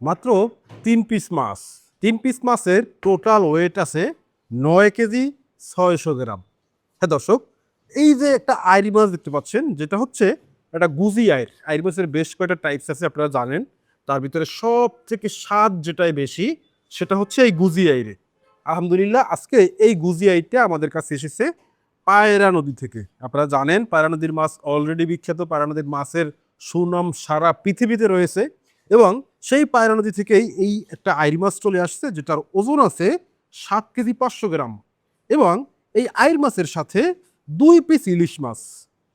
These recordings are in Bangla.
মাত্র তিন পিস মাছ। তিন পিস মাছের টোটাল ওয়েট আছে নয় কেজি ছয়শো গ্রাম। হ্যাঁ দর্শক, এই যে একটা আইরি মাছ দেখতে পাচ্ছেন, যেটা হচ্ছে একটা গুজি আইর। আইরি মাছের বেশ কয়েকটা টাইপস আছে, আপনারা জানেন। তার ভিতরে সব থেকে স্বাদ যেটাই বেশি, সেটা হচ্ছে এই গুজি আইরে। আলহামদুলিল্লাহ, আজকে এই গুজি আইটা আমাদের কাছে এসেছে পায়রা নদী থেকে। আপনারা জানেন, পায়রা নদীর মাছ অলরেডি বিখ্যাত। পায়রা নদীর মাছের সুনাম সারা পৃথিবীতে রয়েছে এবং সেই পায়রা নদী থেকেই এই একটা আইর মাছ চলে আসছে, যেটার ওজন আছে সাত কেজি পাঁচশো গ্রাম এবং এই আইর মাছের সাথে দুই পিস ইলিশ মাছ।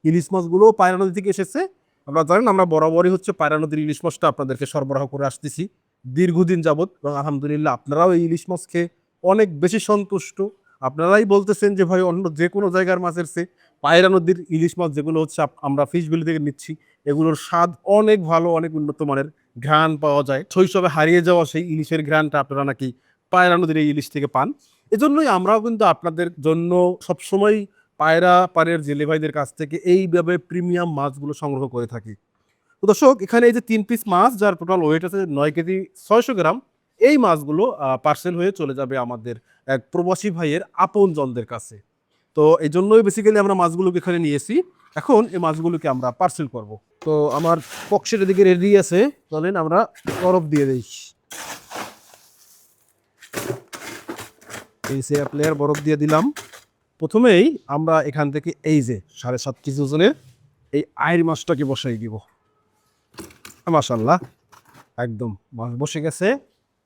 ইলিশ মাছগুলো পায়রা নদী থেকে এসেছে। আপনারা জানেন আমরা বরাবরই হচ্ছে পায়রা নদীর ইলিশ মাছটা আপনাদেরকে সরবরাহ করে আসতেছি। দীর্ঘদিন যাবৎ এবং আলহামদুলিল্লাহ আপনারাও এই ইলিশ মাছ খেয়ে অনেক বেশি সন্তুষ্ট। আপনারাই বলতেছেন যে, ভাই, অন্য যে কোনো জায়গার মাছের চেয়ে পায়রা নদীর ইলিশ মাছ যেগুলো হচ্ছে আমরা ফিশ বিলি থেকে নিচ্ছি, এগুলোর স্বাদ অনেক ভালো, অনেক উন্নত মানের। ঘ্রাণ পাওয়া যায়। শৈশবে হারিয়ে যাওয়া সেই ইলিশের ঘ্রাণটা আপনারা নাকি পায়রা নদীর এই ইলিশ থেকে পান। এজন্যই আমরাও কিন্তু আপনাদের জন্য সবসময় পায়রা পাড়ের জেলে ভাইদের কাছ থেকে এইভাবে প্রিমিয়াম মাছগুলো সংগ্রহ করে থাকি। তো দর্শক, এখানে এই যে তিন পিস মাছ, যার টোটাল ওয়েট আছে নয় কেজি ছয়শো গ্রাম, এই মাছগুলো পার্সেল হয়ে চলে যাবে আমাদের এক প্রবাসী ভাইয়ের আপন জনদের কাছে। তো এই জন্যই বেসিক্যালি আমরা মাছগুলোকে এখানে নিয়েছি এখন এই মাছগুলোকে আমরা পার্সেল করব। তো আমার পক্সের দিকে রেডি আছে। চলেন আমরা বরফ দিয়ে দিই। এই সে প্লেয়ার বরফ দিয়ে দিলাম। প্রথমেই আমরা এখান থেকে এই যে সাড়ে সাত কেজি ওজনের এই আয়ের মাছটাকে বসাই দিব। মাশাল্লাহ একদম মাছ বসে গেছে।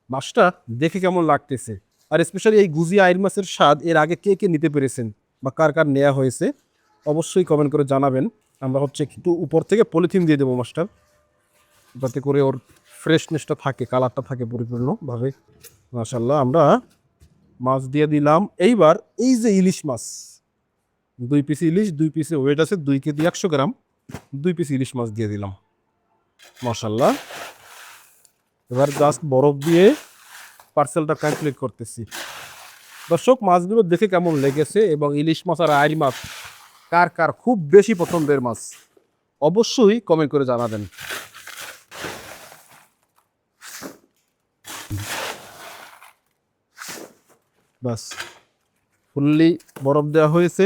মাছটা দেখে কেমন লাগতেছে? আর স্পেশালি এই গুজি আইর মাছের স্বাদ এর আগে কে কে নিতে পেরেছেন বা কার কার নেওয়া হয়েছে, অবশ্যই কমেন্ট করে জানাবেন। আমরা হচ্ছে একটু উপর থেকে পলিথিন দিয়ে দেবো মাছটার যাতে করে ওর ফ্রেশনেসটা থাকে কালারটা থাকে পরিপূর্ণভাবে। মাশাল্লাহ আমরা মাছ দিয়ে দিলাম। এইবার এই যে ইলিশ মাছ, দুই পিস ইলিশ, দুই পিসে ওয়েট আছে দুই কেজি একশো গ্রাম, দুই পিস ইলিশ মাছ দিয়ে দিলাম। মাশাল্লাহ এবার জাস্ট বরফ দিয়ে পার্সেলটা কমপ্লিট করতেছি। দর্শক, মাছগুলো দেখে কেমন লেগেছে এবং ইলিশ মাছ আর আইরি মাছ কার কার খুব বেশি পছন্দের মাছ? অবশ্যই কমেন্ট করে জানাবেন। বাস, ফুললি বরফ দেওয়া হয়েছে।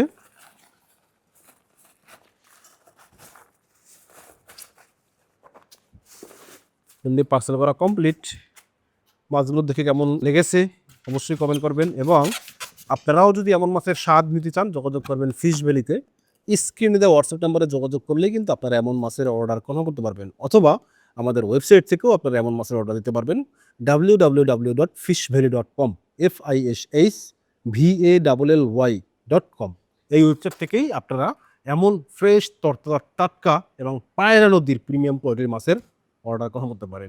ফুললি পার্সেল করা কমপ্লিট মাছগুলো দেখে কেমন লেগেছে, অবশ্যই কমেন্ট করবেন এবং আপনারাও যদি এমন মাছের স্বাদ নিতে চান, যোগাযোগ করবেন ফিশ ভ্যালিতে স্ক্রিনে দেওয়া হোয়াটসঅ্যাপ নাম্বারে যোগাযোগ করলেই কিন্তু আপনারা এমন মাছের অর্ডার কনফার্ম করতে পারবেন। অথবা আমাদের ওয়েবসাইট থেকেও আপনারা এমন মাছের অর্ডার দিতে পারবেন। W W W dot fish valley dot com F I S H V A double L Y dot com এই ওয়েবসাইট থেকেই আপনারা এমন ফ্রেশ তরতাজা, টাটকা এবং পায়রা নদীর প্রিমিয়াম কোয়ালিটির মাছের অর্ডার কনফার্ম করতে পারেন।